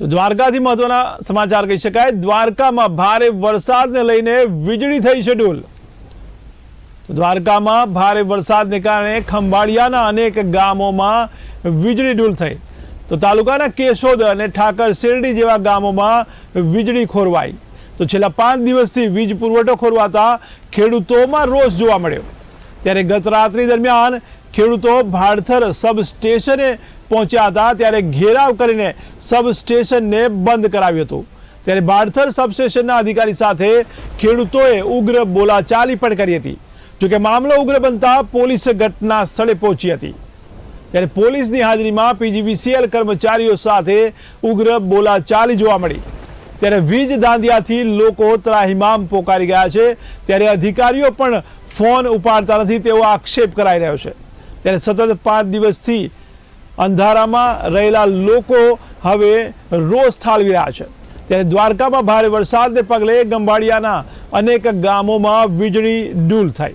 તો દ્વારકાથી મહત્વના સમાચાર કહી શકાય. દ્વારકામાં ભારે વરસાદને લઈને વીજળી થઈ છે ડૂલ તો દ્વારકામાં ભારે વરસાદને કારણે ખંભાળિયાના અનેક ગામોમાં વીજળી ડૂલ થઈ. તો તાલુકાના કેશોદ અને ઠાકર શેરડી જેવા ગામોમાં વીજળી ખોરવાઈ. તો છેલ્લા પાંચ દિવસથી વીજ પુરવઠો ખોરવાતા ખેડૂતોમાં રોષ જોવા મળ્યો. ત્યારે ગત રાત્રિ દરમિયાન ખેડૂતો ભાડથર સબ સ્ટેશને પહોંચ્યા હતા ત્યારે ઘેરાવ કરીને સબ સ્ટેશનને બંધ કરાવ્યું હતું. ત્યારે ભાડથર સબસ્ટેશનના અધિકારી સાથે ખેડૂતોએ ઉગ્ર બોલાચાલી પણ કરી હતી. જોકે મામલો ઉગ્ર બનતા પોલીસ ઘટના સ્થળે પહોંચી હતી. ત્યારે પોલીસની હાજરીમાં પીજીવીસીએલ કર્મચારીઓ સાથે ઉગ્ર બોલાચાલી જોવા મળી. ત્યારે વીજ દાંધિયાથી લોકો ત્રાહિમામ પોકારી ગયા છે. ત્યારે અધિકારીઓ પણ ફોન ઉપાડતા નથી, તેવો આક્ષેપ કરાઈ રહ્યો છે. ત્યારે સતત પાંચ દિવસથી અંધારામાં રહેલા લોકો હવે રોષ ઠાલવી રહ્યા છે. ત્યારે દ્વારકામાં ભારે વરસાદને પગલે ગંભાડિયાના અનેક ગામોમાં વીજળી ડૂલ થઈ.